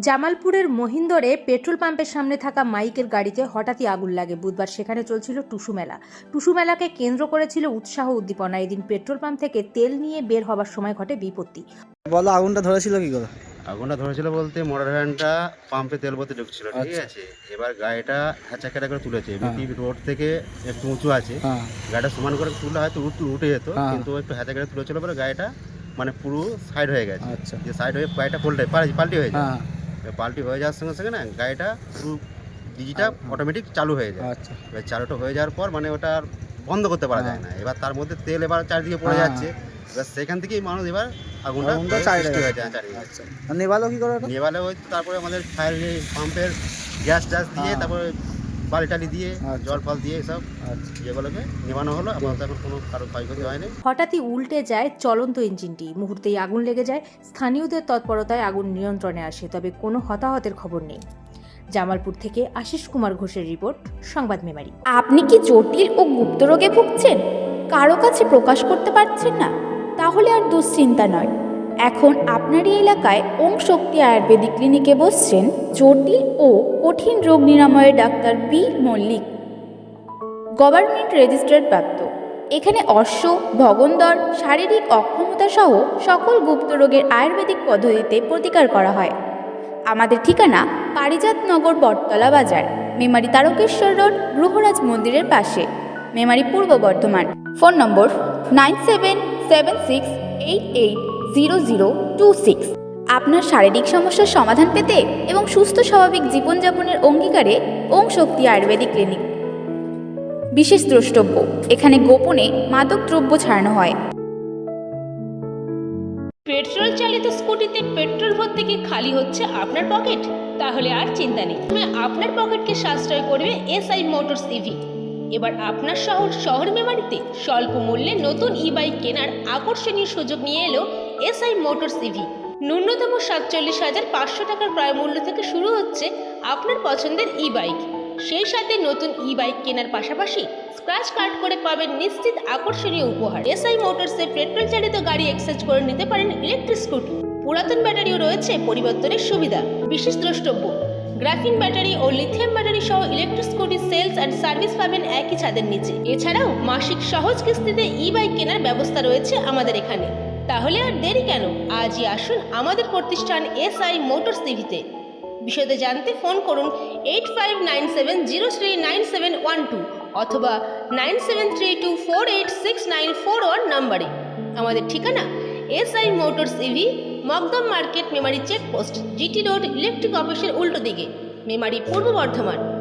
জামালপুরের মহিন্দরে পেট্রোল পাম্পের সামনে থাকা মাইকের গাড়িতে হঠাৎই আগুন লাগে। বুধবার সেখানে চলছিল টুসু মেলা। টুসু মেলাকে কেন্দ্র করেছিল উৎসাহ উদ্দীপনা। এদিন পেট্রোল পাম্প থেকে তেল নিয়ে বের হবার সময় ঘটে বিপত্তি। বলো আগুনটা ধরেছিল কি করে? আগুনটা ধরেছিল বলতে মোটর ভ্যানটা পাম্পে তেল ভরতে ঢুকছিল ঠিক আচ্ছা। আছে? এবার গাড়িটা হ্যাচাকেটা করে তুলেছে। এমনি রোড থেকে একটু উঁচু আছে। হ্যাঁ। গাড়িটা সমান করে তুললে হয়তো উঠ- উঠে যেত হ্যাঁ। কিন্তু একটু হ্যাচাকেটা তুলেছিল পরে গাড়িটা মানে পুরো সাইড হয়ে গেছে। আচ্ছা। যে সাইড হয়ে গাড়িটা পাল্টে পাল্টি হয়ে যায়। হ্যাঁ। পাল্টি হয়ে যাওয়ার সঙ্গে সঙ্গে না গাড়িটা পুরো ডিজিটা হ্যাঁ। অটোমেটিক চালু হয়ে যায়। আচ্ছা। এবার চালুটা হয়ে যাওয়ার পর মানে ওটা আর বন্ধ করতে পারা যায় না। এবার তার মধ্যে তেল এবার চারিদিকে পড়ে হ্যাঁ। যাচ্ছে। এবার সেখান থেকেই মানুষ এবার আগুনটা সৃষ্টি হয়ে যায় চারিদিকে। আচ্ছা। নেভালো কি করে নেভালে ওই তারপরে আমাদের ফায়ার পাম্পের গ্যাস ট্যাস দিয়ে হ্যাঁ। তারপরে দিয়ে আচ্ছা। জল ফল দিয়ে এসব আচ্ছা। ইয়েগুলোকে হলো আপাতত এখন কোনো কারও ক্ষয়ক্ষতি হয়নি। হঠাৎই উল্টে যায় চলন্ত ইঞ্জিনটি। মুহূর্তেই আগুন লেগে যায়। স্থানীয়দের তৎপরতায় আগুন নিয়ন্ত্রণে আসে তবে কোনো হতাহতের খবর নেই। জামালপুর থেকে আশিস কুমার ঘোষের রিপোর্ট সংবাদ মেমারি। আপনি কি জটিল ও গুপ্ত রোগে ভুগছেন? কারও কাছে প্রকাশ করতে পারছেন না? তাহলে আর দুশ্চিন্তা নয়। এখন আপনারই এলাকায় ওম শক্তি আয়ুর্বেদিক ক্লিনিকে বসছেন জটিল ও কঠিন রোগ নিরাময়ের doctor B Mallick. Government registered প্রাপ্ত। এখানে অশ্ব, ভগন্দর, শারীরিক অক্ষমতা সহ সকল গুপ্ত রোগের আয়ুর্বেদিক পদ্ধতিতে প্রতিকার করা হয়। আমাদের ঠিকানা পারিজাতনগর বটতলা বাজার, মেমারি তারকেশ্বর রোড, গ্রহরাজ মন্দিরের পাশে। Memari Purba Bardhaman. Phone number nine seven seven six eight eight zero zero two six আপনার শারীরিক সমস্যার সমাধান পেতে এবং সুস্থ স্বাভাবিক জীবনযাপনের অঙ্গীকারে ওম শক্তি আয়ুর্বেদিক ক্লিনিক। বিশেষ দ্রষ্টব্য, এখানে গোপনে মাদক দ্রব্য ছাড়ানো হয়। পেট্রোল চালিত স্কুটিতে পেট্রোল ভর্তি কি খালি হচ্ছে আপনার পকেট? তাহলে আর চিন্তা নেই। তুমি আপনার পকেটকে সাশ্রয় করবে এসআই মোটরস ইভি। এবার আপনার শহর শহর মেমারিতে স্বল্প মূল্যে নতুন ই বাইক কেনার আকর্ষণীয় সুযোগ নিয়ে এলো এসআই মোটরস ইভি। ন্যূনতম সাতচল্লিশ হাজার পাঁচশো টাকার ক্রয় মূল্য থেকে শুরু হচ্ছে আপনার পছন্দের ই বাইক সেই সাথে নতুন ই বাইক কেনার পাশাপাশি স্ক্র্যাচ কার্ড করে পাবেন নিশ্চিত আকর্ষণীয় উপহার। এসআই মোটরসে পেট্রোল চালিত গাড়ি এক্সচেঞ্জ করে নিতে পারেন ইলেকট্রিক স্কুটি পুরাতন ব্যাটারিও রয়েছে, পরিবর্তনের সুবিধা। বিশেষ দ্রষ্টব্য গ্রাফিন ব্যাটারি ও লিথিয়াম ব্যাটারি সহ electric scooty sales and service পাবেন একই ছাদের নিচে। এছাড়াও মাসিক সহজ কিস্তিতে ই বাইক কেনার ব্যবস্থা রয়েছে আমাদের এখানে। তাহলে আর দেরি কেন? আজই আসুন আমাদের প্রতিষ্ঠান এসআই মোটরস টিভিতে। বিশদে জানতে ফোন করুন eight five nine seven zero three nine seven one two অথবা nine seven three two four eight six nine four one নাম্বারে। আমাদের ঠিকানা SI motors EV Mokdam market, Memari checkpost, GT road, electric অফিসের উল্টো দিকে। মেমারি পূর্ব বর্ধমান।